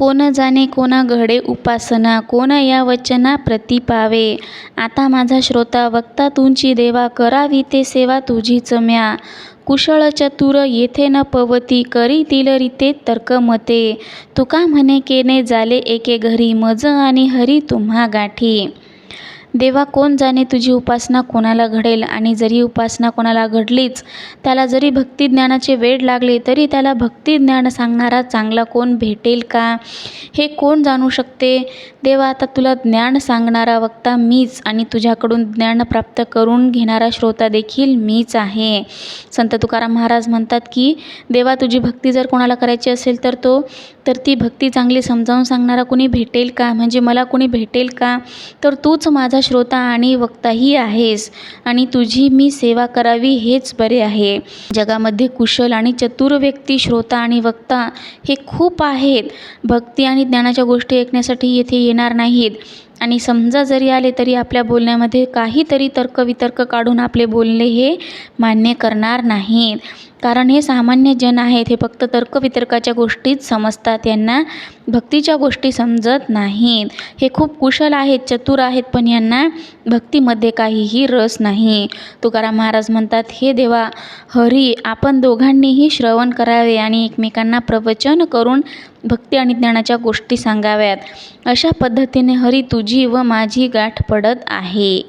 कोण जाणे कोणा घडे उपासना कोण या वचना प्रती पावे आता माझा श्रोता वक्ता तुंची देवा करावी ते सेवा तुझीच म्या कुशळ चतुर येथे न पवती करीतील रीते तर्क मते तुका म्हणे केने झाले एके घरी मज आणि हरी तुम्हा गाठी. देवा कोण जाणे तुझी उपासना कोणाला घडेल? आणि जरी उपासना कोणाला घडलीच त्याला जरी भक्तिज्ञानाचे वेड लागले तरी त्याला भक्तिज्ञान सांगणारा चांगला कोण भेटेल का? हे कोण जाणू शकते? देवा आता तुला ज्ञान सांगणारा वक्ता मीच आणि तुझ्याकडून ज्ञान प्राप्त करून घेणारा श्रोता देखील मीच आहे. संत तुकाराम महाराज म्हणतात की देवा तुझी भक्ती जर कोणाला करायची असेल तर तो तर ती भक्ती चांगली समजावून सांगणारा कुणी भेटेल का? म्हणजे मला कुणी भेटेल का? तर तूच माझा माझा श्रोता आणि वक्ताही आहेस आणि तुझी मी सेवा करावी हेच बरे आहे. जगामध्ये कुशल आणि चतुर व्यक्ती श्रोता आणि वक्ता हे खूप आहेत. भक्ती आणि ज्ञानाच्या गोष्टी ऐकण्यासाठी येथे येणार नाहीत. आणि समजा जरी आले तरी आपल्या बोलण्यामध्ये काहीतरी तर्कवितर्क काढून आपले बोलणे हे मान्य करणार नाहीत. कारण हे सामान्य जन आहेत हे फक्त तर्कवितर्काच्या गोष्टीच समजतात. यांना भक्तीच्या गोष्टी समजत नाहीत. हे खूप कुशल आहेत चतुर आहेत पण यांना भक्तीमध्ये काहीही रस नाही. तुकाराम महाराज म्हणतात हे देवा हरी आपण दोघांनीही श्रवण करावे आणि एकमेकांना प्रवचन करून भक्ती आणि ज्ञानाच्या गोष्टी सांगाव्यात. अशा पद्धतीने हरी तुझी व माझी गाठ पडत आहे.